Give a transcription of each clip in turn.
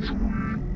Sweet.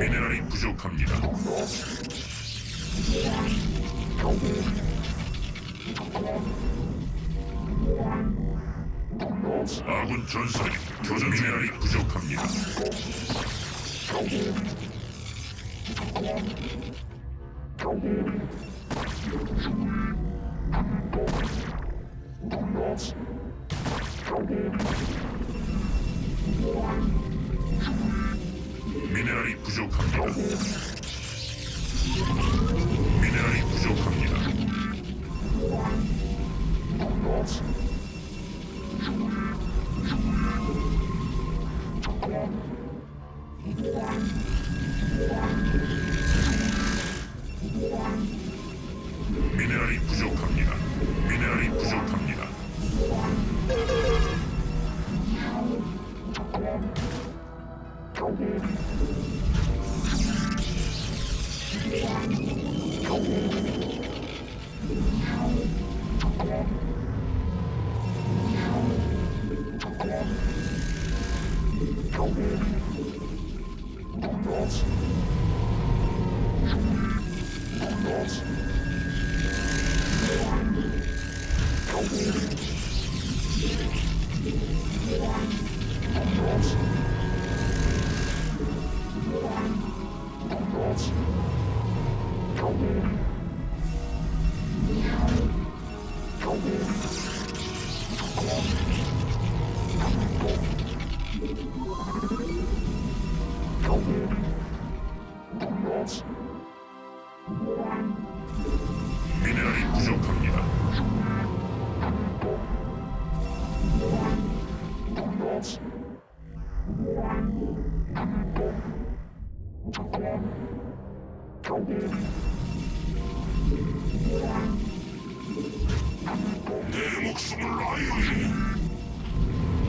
미네랄이 부족합니다. 아군 전사들이 교전 미네랄이 부족합니다. Yeah.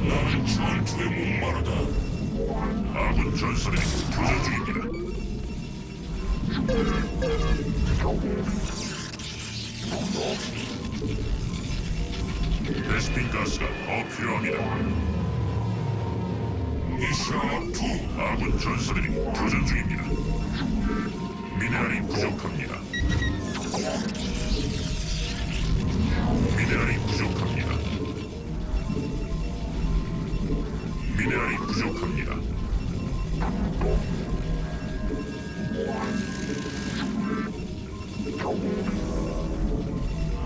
나는 전투에 목마르다. 아군 전설이 교전 중입니다. 베스핀 가스가 더 필요합니다. 이샤2 아군 전사들이 교전 중입니다. 미네랄이 부족합니다. 미네랄이 부족합니다. 부족합니다.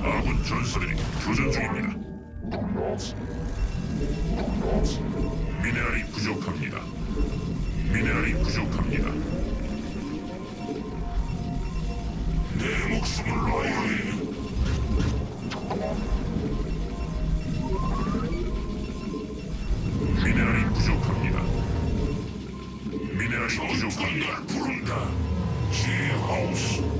아군 전설이 교전 중입니다. 미네랄이 부족합니다. 미네랄이 부족합니다. 내 목숨을 놓아야 해. 미네랄이 부족합니다. 부른다. 지하우스.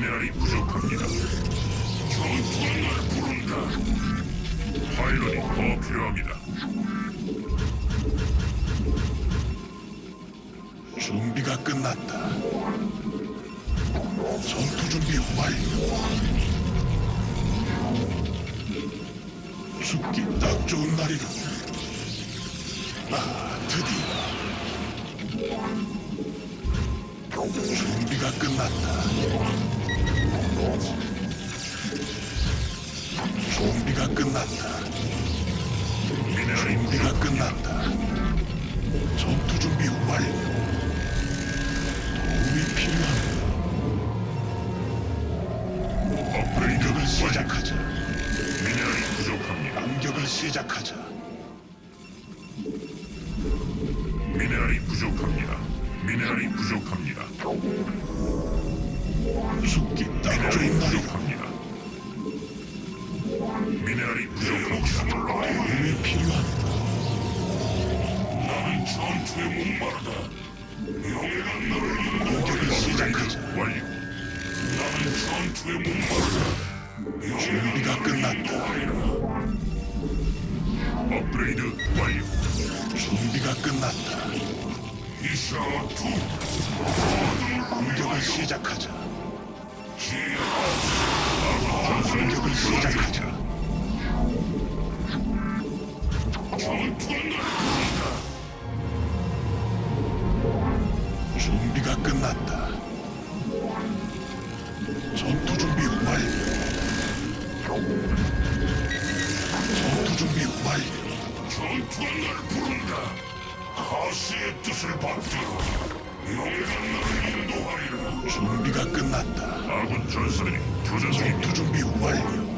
미네랄이 부족합니다. 전투가 날 부른다. 파일럿이 더 필요합니다. 준비가 끝났다. 전투 준비 완료. 죽기 딱 좋은 날이로. 아, 드디어. 준비가 끝났다. 준비가 끝났다. 공격을 시작하자. 공격을 시작하자. 준비가 끝났다. 전투가 날 부른다. 가시의 뜻을 받들어. 용가 나를 인도하리라. 준비가 끝났다. 아군 전선이 교전 전투 준비 완료.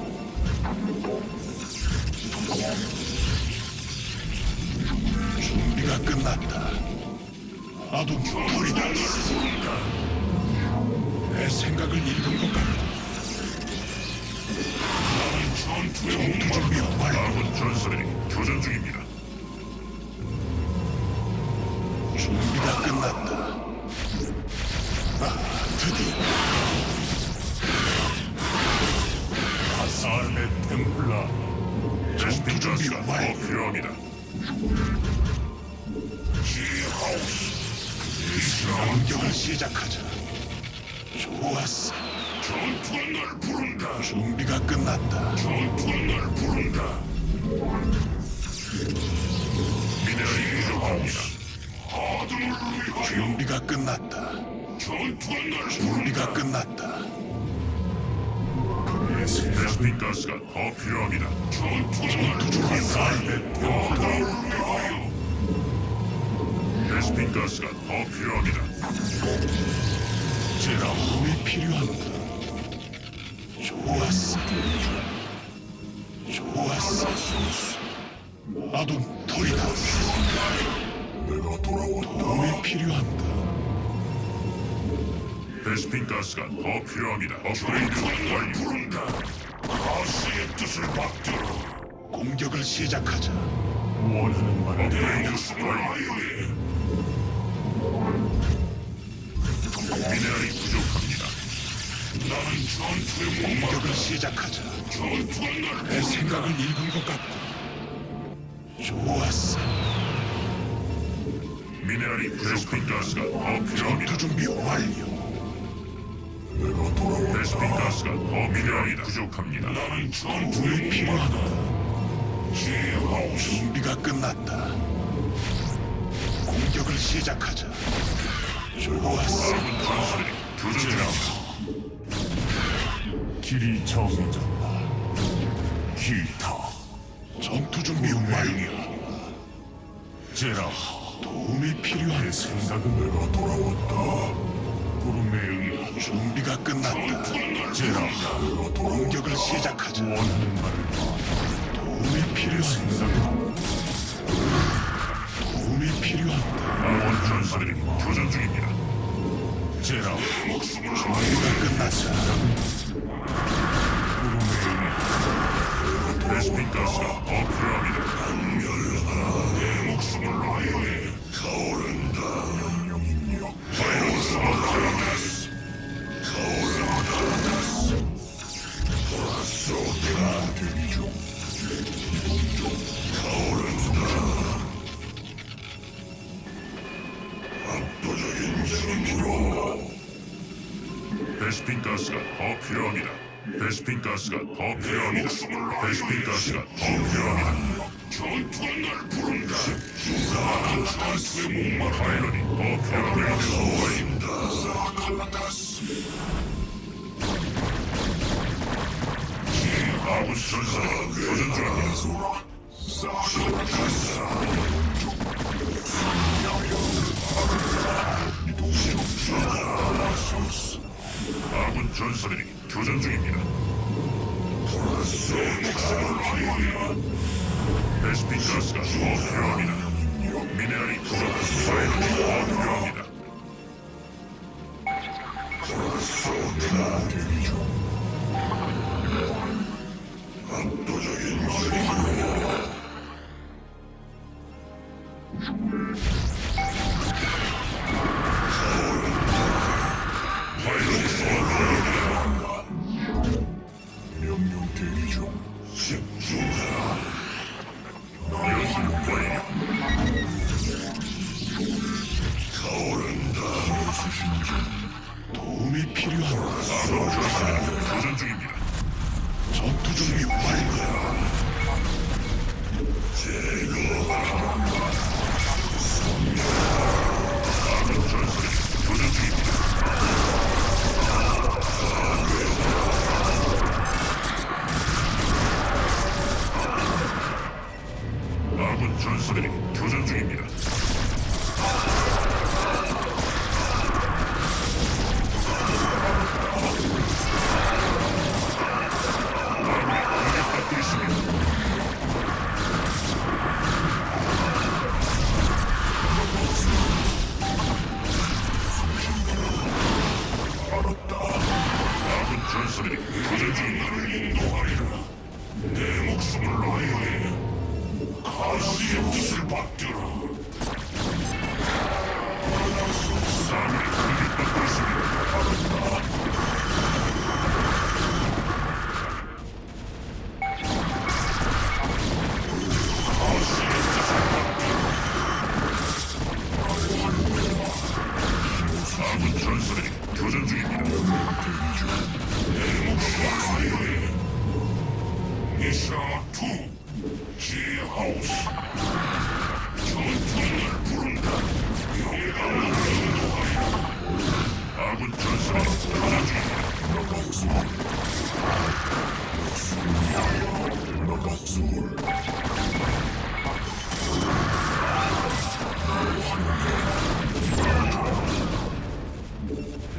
준비가 끝났다. 아둔 토리다스. 내 생각을 읽은 것 같다. 전투 준비 완료. 아군 전선이 교전 중입니다. 준비가 끝났다. 아, 드디어. 아살의 템플라 전투 준비 완료. 필요합니다. 지하우스. 공격을 시작하자. 좋았어. 전투가 날 부른다. 준비가 끝났다. 전투가 날 부른다. 준비가 끝났다. 전투가 날 준비가 끝났다. 베스핀 가스가 더 필요합니다. 전투 준비 완료. 아들을 위하여. 베스핀 가스가 더 필요합니다. 제가 몸이 필요합니다. 좋았어. 좋았어. 아둔 토리다스. 내가 돌아왔다. 도움이 필요한가? 베스핀 가스가 더 필요합니다. 업그레이드 완료. 부른다. 가스의 뜻을 받들어. 공격을 시작하자. 원하는 바를 업그레이드 완료. 미네랄이 부족합니다. 나는 전투에. 공격을 시작하자. 전투가 날내 생각을 읽은 것 같고. 좋았어. 미네랄이 베스핀 가스가 더 필요합니다. 전투 준비 완료. 내가 돌아왔다. 베스핀 가스가 더 미네랄이 부족합니다. 나는 전투에 필요하다. 제하우스 준비가 끝났다. 공격을 시작하자. 좋았어. 아군 전술이 교전 중입니다. 길이 정해졌다. 기타 전투 준비 완료. 제라 도움이 필요한 내가 돌아왔다. 구름에 의해 준비가 끝났다. 제라 공격을 시작하자. 바를 도움이 필요한 생각은 도움이 필요한가? 아군 전술이 교전 중입니다. 제라 목숨을 준비가 끝났다. 구름에 의해 베스핀 가스가 베스핀 가스가 더 필요합니다. 베스핀 가스가 더 필요합니다. 베스핀 가스가 더 필요합니다. 전투가 날 부른다. 나는 전투에 목마르 파이런이 더 필요합니다. 사칼라다스. 사칼라다스. 아군 전사들이 교전 중입니다. 베스핀 가스가 더 필요합니다. 미네랄이 부족한 파이런이 더 필요합니다. 압도적인 힘 명령 대기 중. 집중하라. 너의 힘 완료. 타오른다. 수신 중. 도움이 전사는 교전 중입니다. 전투 준비 완료. 아군 전사들이 교전 중입니다. 인도하리라. 내 목숨을 위해 가시의 뜻을 받들어.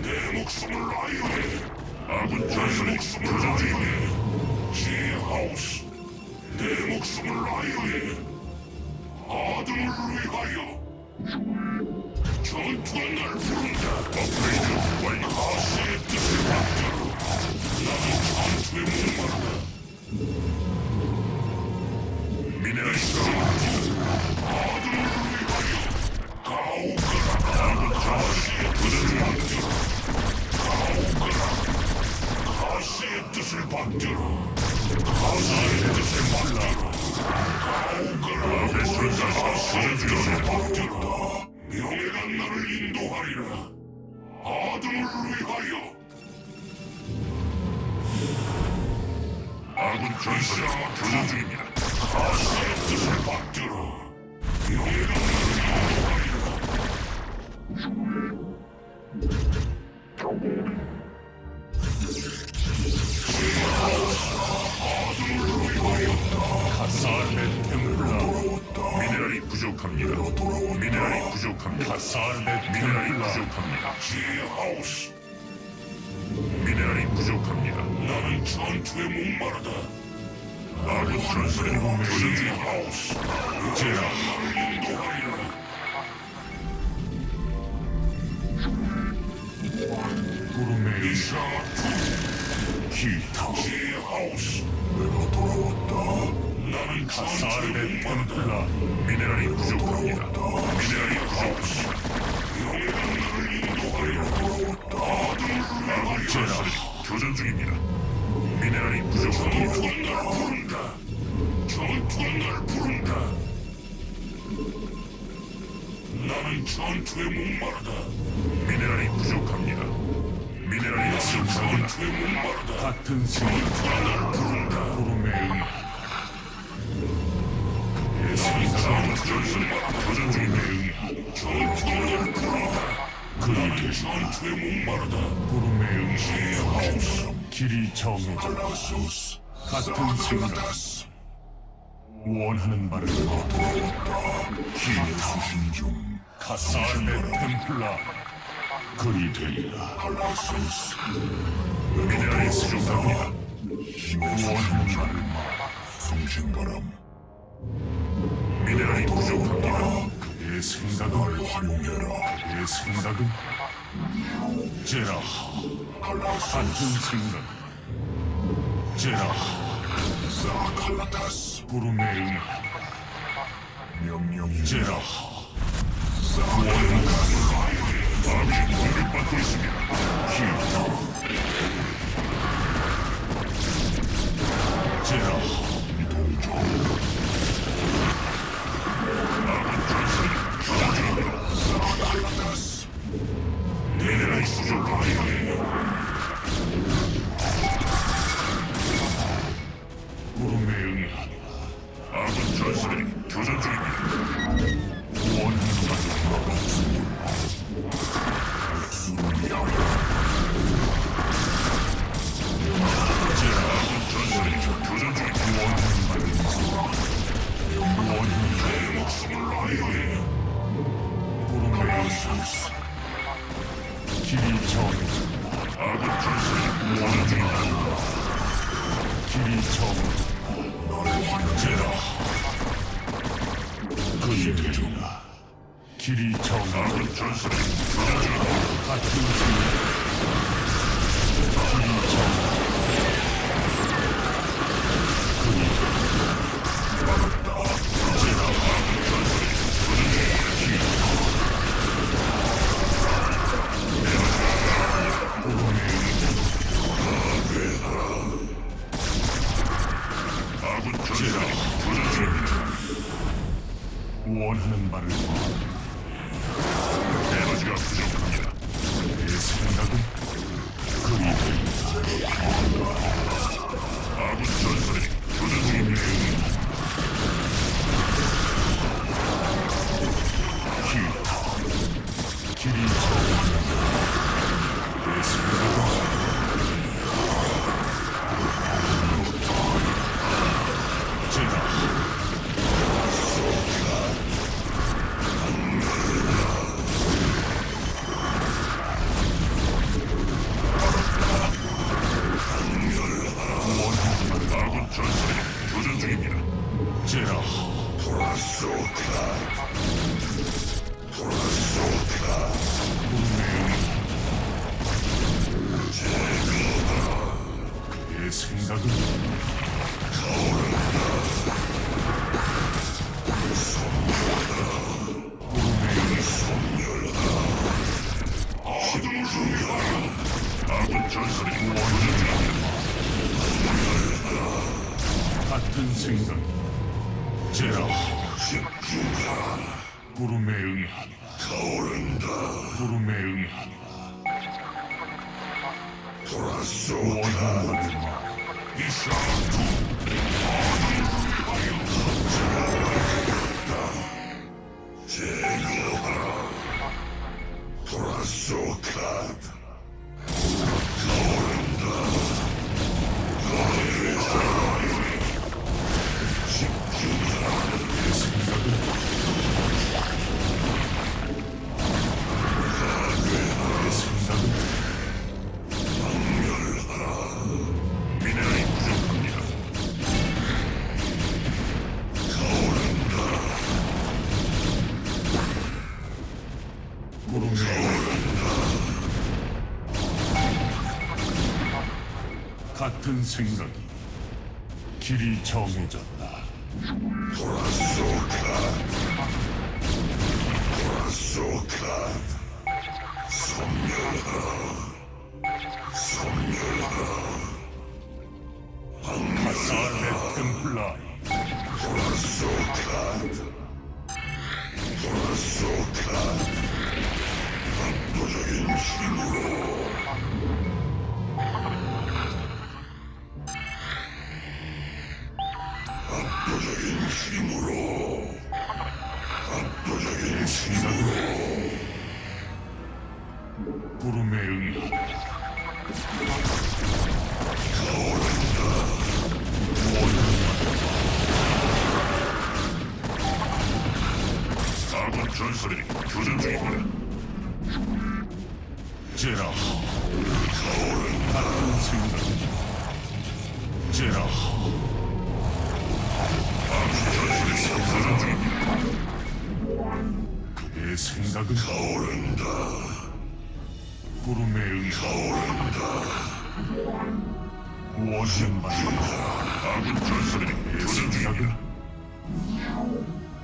내 목숨을 위해 아군 전사는 교전 중입니다 지하우스 내 목숨을 위해 아들을 위하여 전투가 날 부른다. 업그레이드 지하우스 미네랄이 부족합니다. 나는 전투에 목마르다. 아군 전설의 교전 중 하우스 제라 나를 인도하리라. 구름의 이샤투 기타 지하우스 내가 돌아왔다. 나는 전투에 목마르다. 미네랄이 부족합니다. 미네랄이 부족합니다. 교전 중입니다. 미네랄이 부족합니다. 날 부른다. 전투가 날 부른다. 나는 전투에 목마르다. 미네랄이 부족합니다. 미네랄이 부족합니다. 전투에 목마르다. 같은 생 전투가 날 부른다. 구름의 예수님 전술 교전 중입니다. 전투가 날 부른다. 전투에 목마르다. 구름의 지하우스 길이 정해져 같은 생각 원하는 바를 기타 신중 카사르의 템플라. 그리 되리라. 미네랄이 부족합니다. 원하는 바를 성신바람. 미네랄이 부족합니다. 내 생각은 활용해라. 내 생각은 제라 같은 생각 제라 사칼라타스 구름의 명령이 제라 아군이 공격받고 있습니다. 기타. 제라 미 네랄이 부족합니다. 구름의 아군 전사들이 교전 중입니다. 제라 구름에 응하라. 구름에 응하라. 돌았소 원하는 바를 말하라. 돌았소 갓 같은 생각이 길이 정해졌다. 돌았소 갓 섬멸하 압도적인 힘으로 압도적인 힘으로 구름에 응하라. 아군 전설이 교전 중입니다. 제라 생각. 원하는 바를 아군 전설이 내 교전.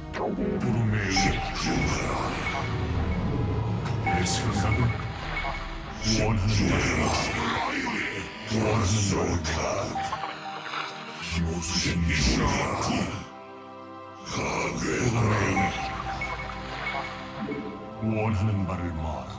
생각은 구름에 응하라. 내 생각은 돌았소 갓 무슨 일이야 가괴하라. 원하는 바를 말하